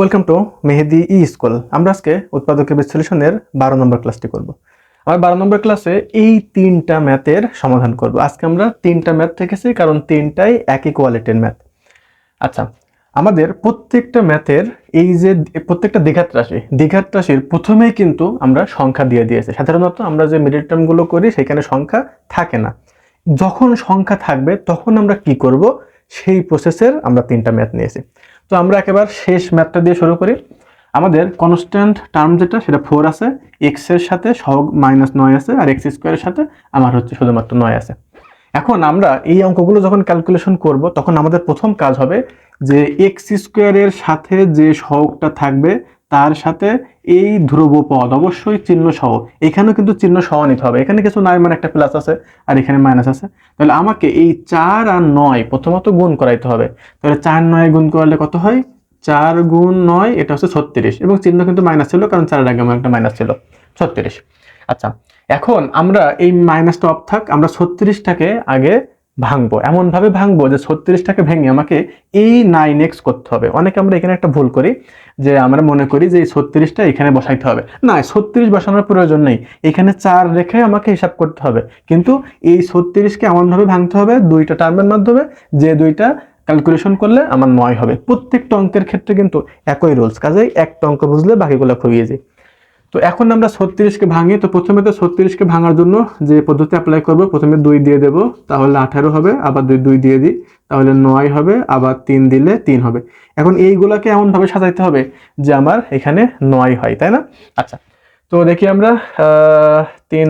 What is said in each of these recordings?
Welcome to Mehedi E school আমরা আজকে উৎপাদকের বিশ্লেষণের বারো নম্বর ক্লাসটি করব। আমার বারো নম্বর ক্লাসে এই তিনটা ম্যাথের সমাধান করব। আজকে আমরা তিনটা ম্যাথ রেখেছি কারণ তিনটাই একই কোয়ালিটির ম্যাথ আচ্ছা আমাদের প্রত্যেকটা ম্যাথের এই যে প্রত্যেকটা দ্বিঘাত রাশি, দ্বিঘাত রাশির প্রথমেই কিন্তু আমরা সংখ্যা দিয়ে দিয়েছি। সাধারণত আমরা যে মিডিল টার্মগুলো করি, সেখানে সংখ্যা থাকে না। যখন সংখ্যা থাকবে, তখন আমরা কি করব? সেই প্রসেসের আমরা তিনটা ম্যাথ নিয়েছি। তো আমরা একেবারে শেষ ম্যাথটা দিয়ে শুরু করি। আমাদের কনস্ট্যান্ট টার্ম যেটা, সেটা ফোর আছে এক্সের সাথে সহগ মাইনাস নয় আছে আর এক্স স্কোয়ারের সাথে আমার হচ্ছে শুধুমাত্র নয় আছে। এখন আমরা এই অঙ্কগুলো যখন ক্যালকুলেশন করব, তখন আমাদের প্রথম কাজ হবে যে এক্স স্কোয়ারের সাথে যে সহগটা থাকবে তার সাথে এই ধ্রুব পদ, অবশ্যই চিহ্ন সহ। এখানেও কিন্তু চিহ্ন সহ নিতে হবে। এখানে কিছু নাই মানে একটা প্লাস আছে আর এখানে মাইনাস আছে। তাহলে আমাকে এই চার আর নয় প্রথমত গুণ করাইতে হবে। তাহলে চার নয় গুণ করলে কত হয়? চার গুণ নয়, এটা হচ্ছে ছত্রিশ। এবং চিহ্ন কিন্তু মাইনাস ছিল, কারণ চারের আগে আমার একটা মাইনাস ছিল। ছত্রিশ। আচ্ছা এখন আমরা এই মাইনাসটা অফ থাক। আমরা ছত্রিশটাকে আগে ভাঙবো। এমনভাবে ভাঙবো যে ছত্রিশটাকে ভেঙে আমাকে এই নাইন এক্স করতে হবে। অনেকে আমরা এখানে একটা ভুল করি, যে আমরা মনে করি যে এই ছত্রিশটা এখানে বসাইতে হবে। না ছত্রিশ বসানোর প্রয়োজন নেই। এখানে চার রেখে আমাকে হিসাব করতে হবে। কিন্তু এই ছত্রিশকে এমনভাবে ভাঙতে হবে, দুইটা টার্মের মাধ্যমে, যে দুইটা ক্যালকুলেশন করলে আমার নয় হবে। প্রত্যেকটা অঙ্কের ক্ষেত্রে কিন্তু একই রুলস কাজেই একটা অঙ্ক বুঝলে বাকিগুলো খুব ইজি তো এখন আমরা ছত্রিশকে ভাঙি, তো প্রথমে তো ছত্রিশকে ভাঙার জন্য যে পদ্ধতি অ্যাপ্লাই করব, প্রথমে দুই দিয়ে দেব, তাহলে আঠারো হবে, আবার দুই দুই দিয়ে দিই, তাহলে নয় হবে, আবার তিন দিলে তিন হবে। এখন এইগুলোকে এমনভাবে সাজাইতে হবে যে আমার এখানে নয় হয়, তাই না? আচ্ছা তো দেখি আমরা তিন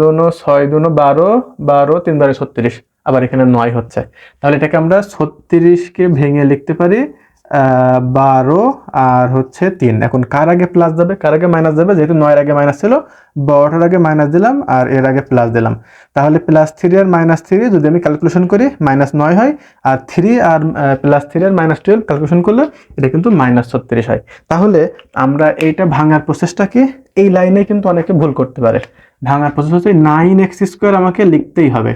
দুনো, ছয় দুনো, বারো বারো, তিন বারো ছত্রিশ, আবার এখানে নয় হচ্ছে। তাহলে এটাকে আমরা ছত্রিশকে ভেঙে লিখতে পারি বারো আর হচ্ছে তিন। এখন কার আগে প্লাস যাবে? কার আগে মাইনাস যাবে? যেহেতু নয়ের আগে মাইনাস ছিল বারোটার আগে মাইনাস দিলাম আর এর আগে প্লাস দিলাম। তাহলে প্লাস থ্রি আর মাইনাস থ্রি যদি আমি ক্যালকুলেশন করি মাইনাস নয় হয়, আর থ্রি আর প্লাস থ্রি আর মাইনাস টুয়েলভ ক্যালকুলেশন করলে এটা কিন্তু মাইনাস ছত্রিশ হয়। তাহলে আমরা এইটা ভাঙার প্রসেসটাকে এই লাইনে কিন্তু অনেকে ভুল করতে পারে। ভাঙার প্রসেস হচ্ছে নাইন এক্স স্কোয়ার আমাকে লিখতেই হবে।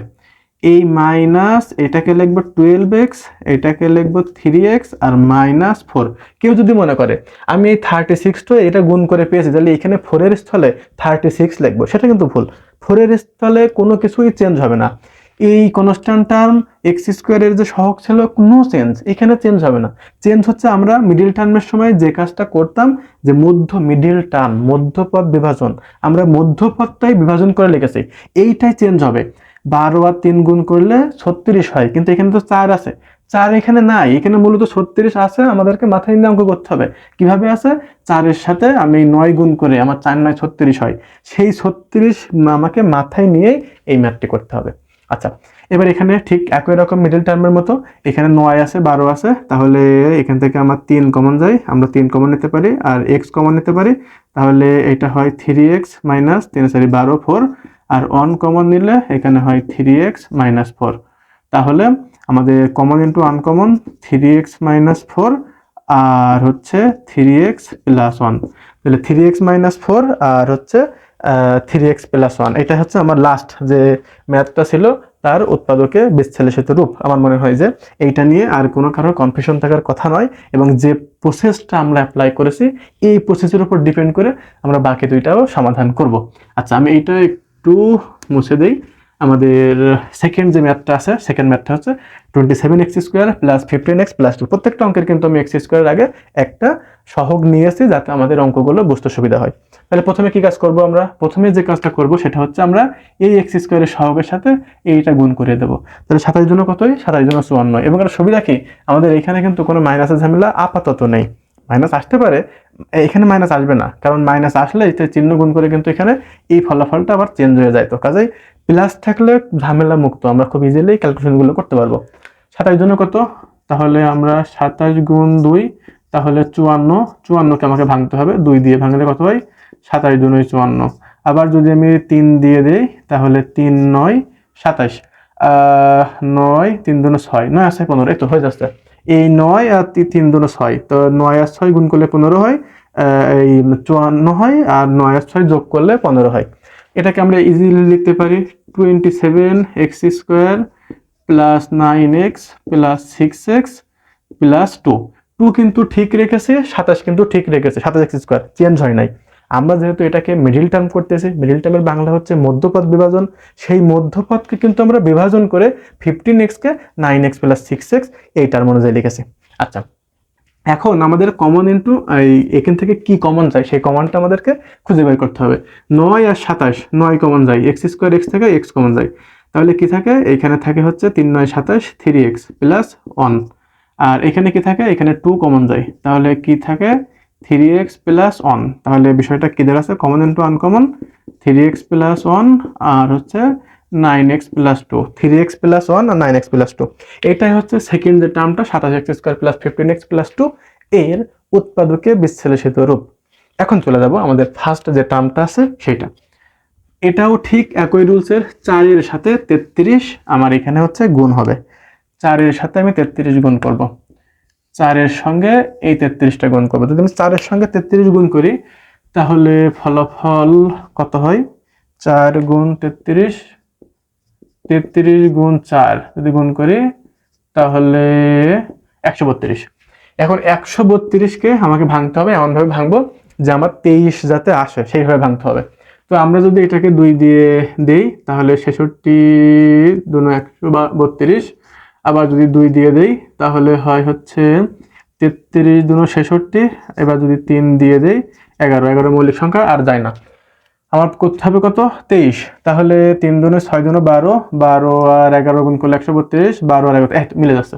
এই মাইনাস এটাকে লিখব টুয়েলভ এক্স এটাকে লিখব থ্রি এক্স আর মাইনাস ফোর কেউ যদি মনে করে, আমি এই থার্টি সিক্সটা এটা গুণ করে পেয়েছি, তাহলে এখানে ফোরের স্থলে থার্টি সিক্স লিখব। সেটা কিন্তু ভুল। ফোরের স্থলে কোনো কিছুই চেঞ্জ হবে না। এই কনস্ট্যান্ট টার্ম এক্স স্কোয়ারের যে সহগ ছিল নো চেঞ্জ এখানে চেঞ্জ হবে না। চেঞ্জ হচ্ছে আমরা মিডিল টার্মের সময় যে কাজটা করতাম, যে মধ্য মিডিল টার্ম মধ্যপদ বিভাজন। আমরা মধ্যপদটাই বিভাজন করে লিখেছি। এইটাই চেঞ্জ হবে। বারো আর তিন গুণ করলে ছত্রিশ হয়। কিন্তু এখানে তো চার আছে। চার এখানে নাই। এখানে মূলত ছত্রিশ আছে। আমাদেরকে মাথায় নিয়ে অঙ্ক করতে হবে। কীভাবে আছে? চারের সাথে আমি নয় গুণ করে আমার চার নয় ছত্রিশ হয়। সেই ছত্রিশ আমাকে মাথায় নিয়েই এই ম্যাথটি করতে হবে। আচ্ছা এবার এখানে ঠিক একই রকম মিডল টার্মের মতো এখানে নয় আছে, বারো আছে। তাহলে এখান থেকে আমার তিন কমন যায়। আমরা তিন কমন নিতে পারি আর এক্স কমন নিতে পারি। তাহলে এটা হয় থ্রি এক্স মাইনাস তিন সারি বারো ফোর আর ওয়ান কমন নিলে এখানে হয় থ্রি এক্স মাইনাস ফোর তাহলে আমাদের common into uncommon three X minus four আর হচ্ছে থ্রি এক্স প্লাস ওয়ান তাহলে থ্রি এক্স মাইনাস ফোর আর হচ্ছে থ্রি এক্স প্লাস ওয়ান এটা হচ্ছে আমার লাস্ট যে ম্যাথটা ছিল, তার উৎপাদকে বিশ্লেষিত রূপ। আমার মনে হয় যে এইটা নিয়ে আর কোনো কারোর কনফিউশন থাকার কথা নয় এবং যে প্রসেসটা আমরা অ্যাপ্লাই করেছি, এই প্রসেসের উপর ডিপেন্ড করে আমরা বাকি দুইটাও সমাধান করব। আচ্ছা আমি এইটা একটু মুছে দেই। আমাদের সেকেন্ড যে ম্যাথটা আছে সেকেন্ড ম্যাথটা হচ্ছে twenty seven X square plus fifteen X plus two প্রত্যেকটা অঙ্কের কিন্তু আমি এক্স স্কোয়ারের আগে একটা সহগ নিয়েছি যাতে আমাদের অঙ্কগুলো বুঝতে সুবিধা হয়। তাহলে প্রথমে কি কাজ করব আমরা? প্রথমে যে কাজটা করব সেটা হচ্ছে আমরা এই এক্স স্কোয়ারের সহগের সাথে এইটা গুণ করে দেবো। তাহলে সাতাশ জন্য কতই? সাতাশ জন্য চুয়ান্ন। এবং একটা সুবিধা কি? আমাদের এখানে কিন্তু কোনো মাইনাসের ঝামেলা আপাতত নেই। মাইনাস আসতে পারে, এখানে মাইনাস আসবে না। কারণ মাইনাস আসলে চিহ্ন গুণ করে কিন্তু এখানে এই ফলাফলটা আবার চেঞ্জ হয়ে যায়। তো কাজেই প্লাস থাকলে ঝামেলা মুক্ত, আমরা খুব ইজিলি ক্যালকুলেশনগুলো করতে পারব। সাতাশ জন্য কত? তাহলে আমরা সাতাশ গুণ দুই, তাহলে চুয়ান্ন, চুয়ান্নকে আমাকে ভাঙতে হবে। দুই দিয়ে ভাঙলে কত হয়? সাতাশ দুই, চুয়ান্ন। আবার যদি আমি তিন দিয়ে দিই, তাহলে তিন, নয়, সাতাশ। নয়, তিন দুনো ছয়, নয় আছে পনেরো, এই তো হয়ে যাচ্ছে। এই নয় আর তিন দুনো ছয়। তো নয় আর ছয় গুণ করলে পনেরো হয় এই চুয়ান্ন হয়, আর নয় আর ছয় যোগ করলে পনেরো হয়। এটাকে আমরা ইজিলি লিখতে পারি twenty seven X square plus nine X plus six X plus two two কিন্তু ঠিক রেখেছে, সাতাশ কিন্তু ঠিক রেখেছে, সাতাশ এক্স স্কোয়ার চেঞ্জ হয় নাই। আমরা যেহেতু এটাকে মিডিল টার্ম করতেছি মিডিল টার্মের বাংলা হচ্ছে মধ্যপথ বিভাজন, সেই মধ্যপথকে কিন্তু আমরা বিভাজন করে ফিফটিন এক্সকে nine X plus six X এই টার্ম অনুযায়ী লিখেছি। আচ্ছা এখন আমাদের কমন ইন্টু এই এখান থেকে কি কমন যায়, সেই কমনটা আমাদেরকে খুঁজে বের করতে হবে। নয় আর সাতাশ, নয় কমন যায় এক্স স্কোয়ার এক্স থেকে এক্স কমন যায়। তাহলে কি থাকে? এখানে থাকে হচ্ছে তিন নয় সাতাশ থ্রি এক্স প্লাস ওয়ান আর এখানে কি থাকে? এখানে টু কমন যায়। তাহলে কি থাকে? থ্রি এক্স প্লাস ওয়ান তাহলে বিষয়টা কি আছে? Common into uncommon three X plus one আর হচ্ছে nine X plus two three X plus one আর নাইন এক্স প্লাস টু এটাই হচ্ছে সেকেন্ড যে টার্মটা সাতাশ X square plus fifteen X plus two এর উৎপাদকে বিশ্লেষিত রূপ। এখন চলে যাব আমাদের ফার্স্ট যে টার্মটা আছে সেটা এটাও ঠিক একই রুলসের চারের সাথে তেত্রিশ। আমার এখানে হচ্ছে গুণ হবে। চারের সাথে আমি তেত্রিশ গুণ করব। চারের সঙ্গে এই তেত্রিশটা গুণ করব। যদি আমি চারের সঙ্গে তেত্রিশ গুণ করি, তাহলে ফলাফল কত হয়? চার গুণ তেত্রিশ তেত্রিশ গুণ চার যদি গুণ করি, তাহলে একশো বত্রিশ। এখন একশো বত্রিশকে আমাকে ভাঙতে হবে, এমনভাবে ভাঙবো যে আমার তেইশ যাতে আসে, সেইভাবে ভাঙতে হবে। তো আমরা যদি এটাকে দুই দিয়ে দেই, তাহলে ছেষট্টি দুনো একশো বা বত্রিশ আবার যদি দুই দিয়ে দেই, তাহলে হয় হচ্ছে তেত্রিশ দুনো ছেষট্টি, এবার যদি তিন দিয়ে দেই, এগারো। এগারো মৌলিক সংখ্যা আর যায় না। আমার করতে হবে কত? তেইশ। তাহলে তিন দুনে ছয় দুনো বারো বারো আর এগারো গুণ করলে একশো বত্রিশ, বারো আর এগারো মিলে যাচ্ছে।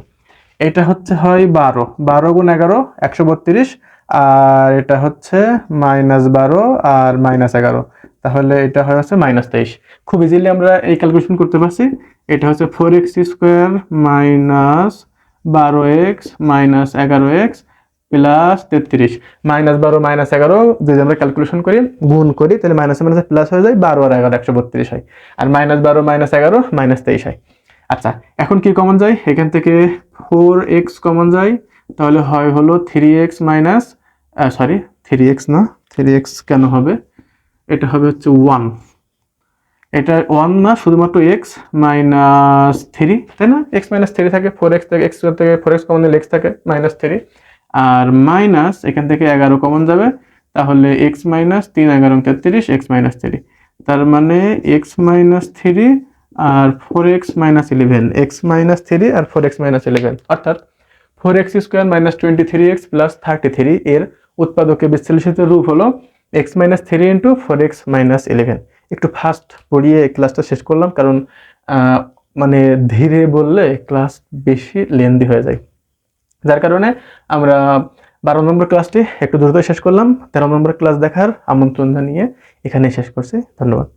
এটা হচ্ছে হয় বারো। বারো গুণ এগারো, একশো বত্রিশ, আর এটা হচ্ছে মাইনাস বারো আর মাইনাস এগারো। তাহলে এটা হয় হচ্ছে মাইনাস তেইশ। খুব ইজিলি আমরা এই ক্যালকুলেশন করতে পারছি। এটা হচ্ছে ফোর এক্স স্কোয়ার মাইনাস বারো এক্স মাইনাস এগারো এক্স প্লাস তেত্রিশ। মাইনাস বারো মাইনাস এগারো যদি আমরা ক্যালকুলেশন করি, গুণ করি, তাহলে মাইনাস মাইনাস প্লাস হয়ে যায় বারো আর এগারো একশো বত্রিশ হয়। আর মাইনাস বারো মাইনাস এগারো মাইনাস তেইশ হয়। আচ্ছা এখন কি কমন যায়? এখান থেকে ফোর এক্স কমন যায়, তাহলে হয় হলো three X minus sorry three X না থ্রি এক্স কেন হবে? এটা হবে হচ্ছে ওয়ান এটা ওয়ান না শুধুমাত্র এক্স মাইনাস থ্রি তাই না? এক্স মাইনাস থ্রি থাকে ফোর এক্স থেকে এক্স থেকে ফোর এক্স কমন এক্স থাকে মাইনাস থ্রি আর মাইনাস এখান থেকে এগারো কমন যাবে তাহলে এক্স মাইনাস তিন এগারো তেত্রিশ এক্স মাইনাস থ্রি তার মানে এক্স মাইনাস থ্রি আর four X minus eleven X minus three আর ফোর এক্স মাইনাস ইলেভেন অর্থাৎ four X square minus twenty three X plus thirty three এর উৎপাদকে বিশ্লেষিত রূপ হলো X minus three into four X minus eleven একটু fast পড়িয়ে ক্লাসটা শেষ করলাম, কারণ মানে ধীরে বললে ক্লাস বেশি লেন্দি হয়ে যায়। যার কারণে আমরা বারো নম্বর ক্লাসটি একটু দ্রুত শেষ করলাম। তেরো নম্বর ক্লাস দেখার আমন্ত্রণ জানিয়ে এখানেই শেষ করছি। ধন্যবাদ।